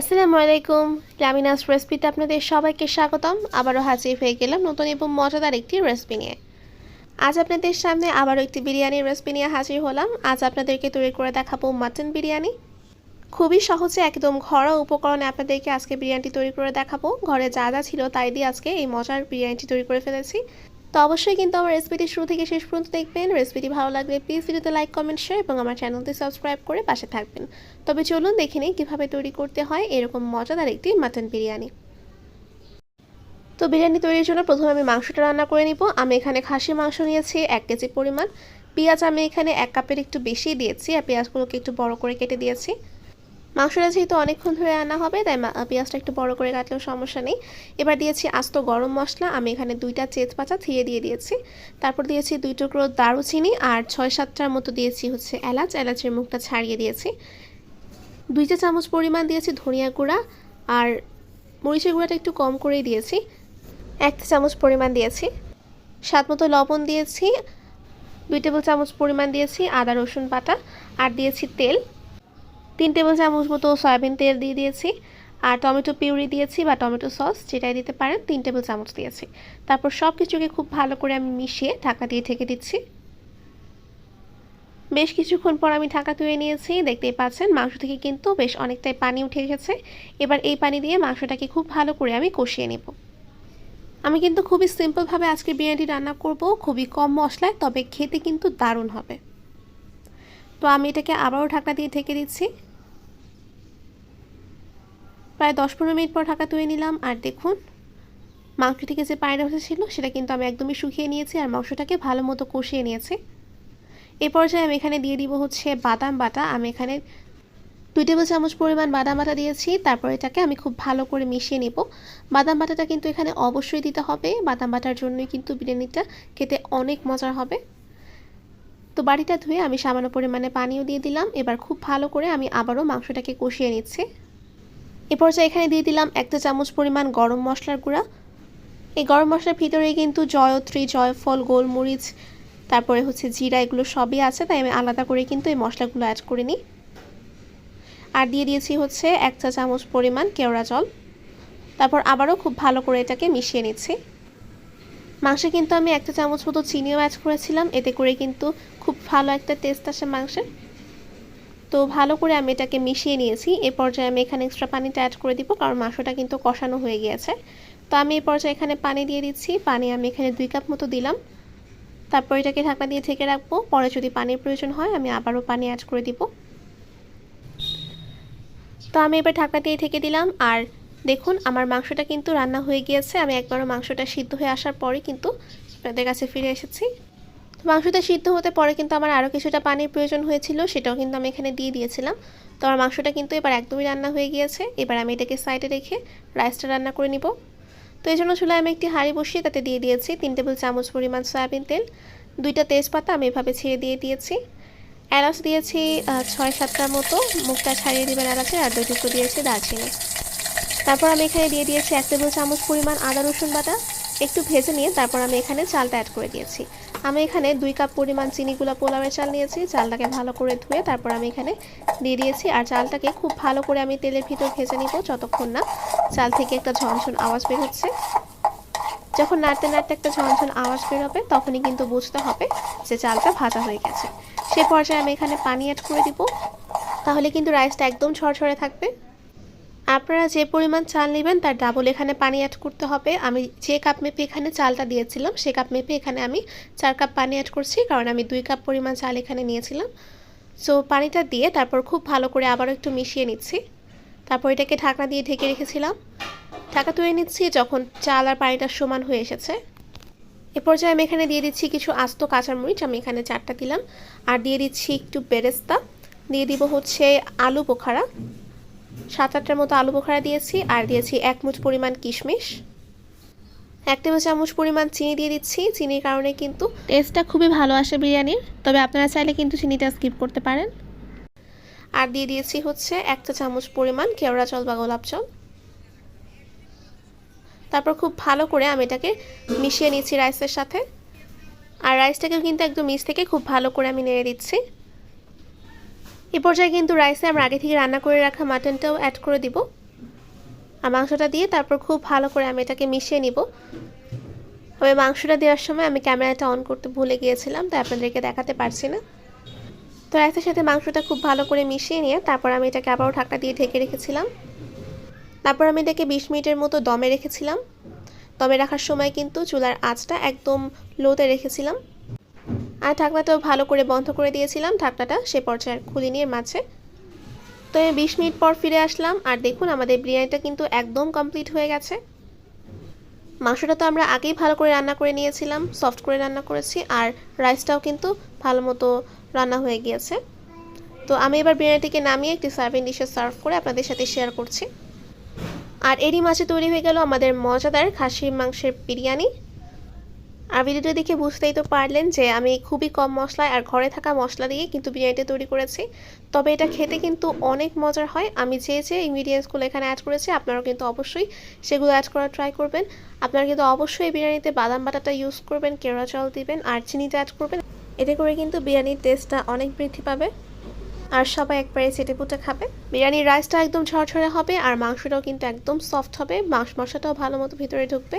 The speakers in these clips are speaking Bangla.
আসসালামু আলাইকুম। লামিনাস রেসিপিতে আপনাদের সবাইকে স্বাগতম। আবারও হাজির হয়ে গেলাম নতুন এবং মজাদার একটি রেসিপি নিয়ে। আজ আপনাদের সামনে আবারও একটি বিরিয়ানির রেসিপি নিয়ে হাজির হলাম। আজ আপনাদেরকে তৈরি করে দেখাবো মাটন বিরিয়ানি। খুবই সহজে একদম ঘরোয়া উপকরণে আপনাদেরকে আজকে বিরিয়ানিটি তৈরি করে দেখাবো। ঘরে যা যা ছিল তাই দিয়ে আজকে এই মজার বিরিয়ানিটি তৈরি করে ফেলেছি। তো অবশ্যই কিন্তু আমার রেসিপিটি শুরু থেকে শেষ পর্যন্ত দেখবেন। রেসিপিটি ভালো লাগলে প্লিজ ভিডিওতে লাইক কমেন্ট শেয়ার এবং আমার চ্যানেলটি সাবস্ক্রাইব করে পাশে থাকবেন। তবে চলুন দেখে নিই কীভাবে তৈরি করতে হয় এরকম মজাদার একটি মাটন বিরিয়ানি। তো বিরিয়ানি তৈরির জন্য প্রথমে আমি মাংসটা রান্না করে নিব। আমি এখানে খাসি মাংস নিয়েছি, এক কেজি পরিমাণ। পেঁয়াজ আমি এখানে এক কাপের একটু বেশি দিয়েছি আর পেঁয়াজগুলোকে একটু বড় করে কেটে দিয়েছি। মাংসটা যেহেতু অনেকক্ষণ ধরে রান্না হবে, তাই পেঁয়াজটা একটু বড় করে কাটলেও সমস্যা নেই। এবার দিয়েছি আস্ত গরম মশলা, আমি এখানে দুইটা চেত চেজপাতা থিয়ে দিয়ে দিয়েছি। তারপর দিয়েছি দুই টুকরো দারুচিনি আর ছয় সাতটার মতো দিয়েছি হচ্ছে এলাচ। এলাচের মুখটা ছাড়িয়ে দিয়েছি। দুইটা চামচ পরিমাণ দিয়েছি ধনিয়া গুঁড়া আর মরিচের গুঁড়াটা একটু কম করেই দিয়েছি। এক চামচ পরিমাণ দিয়েছি। স্বাদ মতো লবণ দিয়েছি। দুই টেবিল চামচ পরিমাণ দিয়েছি আদা রসুন বাটা আর দিয়েছি তেল। তিন টেবিল চামচ মতো সয়াবিন তেল দিয়ে দিয়েছি। আর টমেটো পিউরি দিয়েছি বা টমেটো সস, যেটাই দিতে পারেন, তিন টেবিল চামচ দিয়েছি। তারপর সব কিছুকে খুব ভালো করে আমি মিশিয়ে ঢাকা দিয়ে ঢেকে দিচ্ছি। বেশ কিছুক্ষণ পর আমি ঢাকা তুলে নিয়েছি। দেখতেই পাচ্ছেন, মাংস থেকে কিন্তু বেশ অনেকটাই পানি উঠে গেছে এবার এই পানি দিয়ে মাংসটাকে খুব ভালো করে আমি কষিয়ে নেব। আমি কিন্তু খুবই সিম্পলভাবে আজকে বিরিয়ানি রান্না করব, খুবই কম মশলায়, তবে খেতে কিন্তু দারুণ হবে। তো আমি এটাকে আবারও ঢাকা দিয়ে ঢেকে দিচ্ছি। প্রায় দশ পনেরো মিনিট পর ঢাকা তুলে নিলাম। আর দেখুন, মাংস থেকে যে পায়রা ছিল সেটা কিন্তু আমি একদমই শুকিয়ে নিয়েছি আর মাংসটাকে ভালো মতো কষিয়ে নিয়েছি। এ পর্যায়ে আমি এখানে দিয়ে দিব হচ্ছে বাদাম বাটা। আমি এখানে দুই টেবিল চামচ পরিমাণ বাদাম বাটা দিয়েছি। তারপর এটাকে আমি খুব ভালো করে মিশিয়ে নেব। বাদাম বাটাটা কিন্তু এখানে অবশ্যই দিতে হবে। বাদাম বাটার জন্যই কিন্তু বিরিয়ানিটা খেতে অনেক মজার হবে। তো বাড়িটা ধুয়ে আমি সামান্য পরিমাণে পানিও দিয়ে দিলাম। এবার খুব ভালো করে আমি আবারও মাংসটাকে কষিয়ে নিচ্ছি। এ পর্যায়ে এখানে দিয়ে দিলাম একটা চামচ পরিমাণ গরম মশলার গুঁড়া। এই গরম মশলার ভিতরে কিন্তু জয়ত্রী, জয়ফল, গোলমরিচ, তারপরে হচ্ছে জিরা, এগুলো সবই আছে, তাই আমি আলাদা করে কিন্তু এই মশলাগুলো অ্যাড করে নিই। আর দিয়ে দিয়েছি হচ্ছে এক চা চামচ পরিমাণ কেওড়া জল। তারপর আবারও খুব ভালো করে এটাকে মিশিয়ে নিচ্ছি। মাংসে কিন্তু আমি একটা চামচ মতো চিনিও অ্যাড করেছিলাম, এতে করে কিন্তু খুব ভালো একটা টেস্ট আসে মাংসের। তো ভালো করে আমি এটাকে মিশিয়ে নিয়েছি। এ পর্যায়ে আমি এখানে এক্সট্রা পানিটা অ্যাড করে দিব কারণ মাংসটা কিন্তু কষানো হয়ে গিয়েছে। তো আমি এই পর্যায়ে এখানে পানি দিয়ে দিচ্ছি। পানি আমি এখানে দুই কাপ মতো দিলাম। তারপর এটাকে ঢাকনা দিয়ে ঢেকে রাখব। পরে যদি পানির প্রয়োজন হয়, আমি আবারও পানি অ্যাড করে দিব। তো আমি এবার ঢাকনা দিয়ে ঢেকে দিলাম। আর দেখুন, আমার মাংসটা কিন্তু রান্না হয়ে গিয়েছে। আমি একবারও মাংসটা সিদ্ধ হয়ে আসার পরে কিন্তু আপনাদের কাছে ফিরে এসেছি। মাংসটা সিদ্ধ হতে পরে কিন্তু আমার আরও কিছুটা পানির প্রয়োজন হয়েছিল, সেটাও কিন্তু আমি এখানে দিয়ে দিয়েছিলাম। তো আমার মাংসটা কিন্তু এবার একদমই রান্না হয়ে গিয়েছে। এবার আমি এটাকে সাইডে রেখে রাইসটা রান্না করে নিব। তো এই জন্য চুলায় আমি একটি হাঁড়ি বসিয়ে তাতে দিয়ে দিয়েছি তিন টেবিল চামচ পরিমাণ সয়াবিন তেল, দুইটা তেজপাতা আমি এভাবে ছেড়ে দিয়ে দিয়েছি। এলাচ দিয়েছি ছয় সাতটার মতো, মুখটা ছাড়িয়ে দেবেন এলাচের আর টুকরো দিয়েছি দারচিনি। তারপর আমি এখানে দিয়ে দিয়েছি এক টেবিল চামচ পরিমাণ আদা রসুন বাটা, একটু ভেজে নিয়ে তারপর আমি এখানে চালটা অ্যাড করে দিয়েছি। আমি এখানে দুই কাপ পরিমাণ চিনিগুলো পোলাওয়ের চাল নিয়েছি। চালটাকে ভালো করে ধুয়ে তারপর আমি এখানে দিয়ে দিয়েছি। আর চালটাকে খুব ভালো করে আমি তেলের ভিতর ভেজে নিব যতক্ষণ না চাল থেকে একটা ঝনঝন আওয়াজ বের হচ্ছে। যখন নাড়তে নাড়তে একটা ঝনঝন আওয়াজ বের হবে, তখনই কিন্তু বুঝতে হবে যে চালটা ভাজা হয়ে গেছে। সে পর্যায়ে আমি এখানে পানি অ্যাড করে দিব। তাহলে কিন্তু রাইসটা একদম ছড়ছড়ে থাকবে। আপনারা যে পরিমাণ চাল নেবেন তার ডাবল এখানে পানি অ্যাড করতে হবে। আমি যে কাপ মেপে এখানে চালটা দিয়েছিলাম, সে কাপ মেপে এখানে আমি চার কাপ পানি অ্যাড করছি, কারণ আমি দুই কাপ পরিমাণ চাল এখানে নিয়েছিলাম। সো পানিটা দিয়ে তারপর খুব ভালো করে আবারও একটু মিশিয়ে নিচ্ছি। তারপর এটাকে ঢাকনা দিয়ে ঢেকে রেখেছিলাম। ঢাকা তুলে নিচ্ছি যখন চাল আর পানিটা সমান হয়ে এসেছে। এ পর্যায়ে আমি এখানে দিয়ে দিচ্ছি কিছু আস্ত কাঁচামরিচ, আমি এখানে চারটা দিলাম। আর দিয়ে দিচ্ছি একটু বেরেস্তা। দিয়ে দিব হচ্ছে আলু বোখারা। সাত আটটার মতো আলু বোখারা দিয়েছি, আর দিয়েছি এক মুঠ পরিমাণ কিশমিশ। এক টেবিল চামচ পরিমাণ চিনি দিয়ে দিচ্ছি। চিনির কারণে কিন্তু টেস্টটা খুবই ভালো আসে বিরিয়ানির, তবে আপনারা চাইলে কিন্তু চিনিটা স্কিপ করতে পারেন। আর দিয়ে দিয়েছি হচ্ছে একটা চামচ পরিমাণ কেওড়া জল বা গোলাপ জল তারপর খুব ভালো করে আমি এটাকে মিশিয়ে নিচ্ছি রাইসের সাথে। আর রাইসটাকেও কিন্তু একদম মিস থেকে খুব ভালো করে আমি নেড়ে দিচ্ছি। এ পর্যায়ে কিন্তু রাইসে আমরা আগে থেকে রান্না করে রাখা মাটনটাও অ্যাড করে দিব। আর মাংসটা দিয়ে তারপর খুব ভালো করে আমি এটাকে মিশিয়ে নিব। তবে মাংসটা দেওয়ার সময় আমি ক্যামেরাটা অন করতে ভুলে গিয়েছিলাম, তাই আপনাদেরকে দেখাতে পারছি না। তো রাইসের সাথে মাংসটা খুব ভালো করে মিশিয়ে নিয়ে তারপর আমি এটাকে আবারও ঢাকনা দিয়ে ঢেকে রেখেছিলাম। তারপর আমি এটাকে বিশ মিনিটের মতো দমে রেখেছিলাম। দমে রাখার সময় কিন্তু চুলার আঁচটা একদম লোতে রেখেছিলাম। আর ঢাকনাটাও ভালো করে বন্ধ করে দিয়েছিলাম, ঢাকনাটা সে পর্যায়ে খুলে নিয়ে মাছে তো আমি বিশ মিনিট পর ফিরে আসলাম, আর দেখুন আমাদের বিরিয়ানিটা কিন্তু একদম কমপ্লিট হয়ে গেছে। মাংসটা তো আমরা আগেই ভালো করে রান্না করে নিয়েছিলাম সফট করে রান্না করেছি, আর রাইসটাও কিন্তু ভালো মতো রান্না হয়ে গিয়েছে। তো আমি এবার বিরিয়ানিটিকে নামিয়ে একটি সার্ভিং ডিশে সার্ভ করে আপনাদের সাথে শেয়ার করছি। আর এরই মাছে তৈরি হয়ে গেল আমাদের মজাদার খাসির মাংসের বিরিয়ানি। আর ভিডিওটা দেখে বুঝতেই তো পারলেন যে আমি খুবই কম মশলায় আর ঘরে থাকা মশলা দিয়ে কিন্তু বিরিয়ানিটা তৈরি করেছি। তবে এটা খেতে কিন্তু অনেক মজার হয়। আমি যে যে ইনগ্রিডিয়েন্টসগুলো এখানে অ্যাড করেছি, আপনারাও কিন্তু অবশ্যই সেগুলো অ্যাড করার ট্রাই করবেন। আপনারা কিন্তু অবশ্যই বিরিয়ানিতে বাদাম বাটাটা ইউজ করবেন, কেওড়া চাল দিবেন, আর চিনিটা অ্যাড করবেন। এতে করে কিন্তু বিরিয়ানির টেস্টটা অনেক বৃদ্ধি পাবে। আর সবাই একবারে চেটেপুটে খাবে। বিরিয়ানির রাইসটা একদম ঝরঝরে হবে, আর মাংসটাও কিন্তু একদম সফট হবে। মাংস মশলাটাও ভালো মতো ভিতরে ঢুকবে।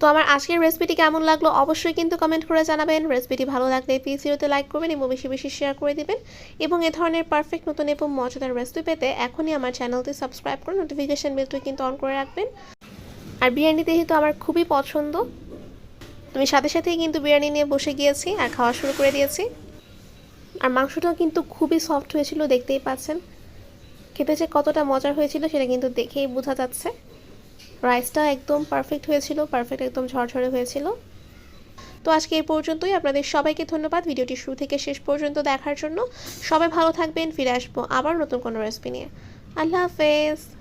তো আমার আজকের রেসিপিটি কেমন লাগল অবশ্যই কিন্তু কমেন্ট করে জানাবেন। রেসিপিটি ভালো লাগলে ভিডিওতে লাইক করবেন এবং বেশি বেশি শেয়ার করে দিবেন। এবং এ ধরনের পারফেক্ট নতুন এবং মজাদার রেসিপি পেতে এখনই আমার চ্যানেলটি সাবস্ক্রাইব করে নোটিফিকেশান বেলটি কিন্তু অন করে রাখবেন। আর বিরিয়ানিতে যেহেতু আমার খুবই পছন্দ, আমি সাথে সাথেই কিন্তু বিরিয়ানি নিয়ে বসে গিয়েছি আর খাওয়া শুরু করে দিয়েছি। আর মাংসটাও কিন্তু খুবই সফট হয়েছিল, দেখতেই পাচ্ছেন। খেতে যে কতটা মজার হয়েছিল সেটা কিন্তু দেখেই বোঝা যাচ্ছে। রাইসটা একদম পারফেক্ট হয়েছিল পারফেক্ট একদম ঝরঝরে হয়েছিল। তো আজকে এই পর্যন্তই, আপনাদের সবাইকে ধন্যবাদ। ভিডিওটি শুরু থেকে শেষ পর্যন্ত দেখার জন্য। সবাই ভালো থাকবেন, ফিরে আসব আবার নতুন কোনো রেসিপি নিয়ে। আল্লাহ হাফেজ।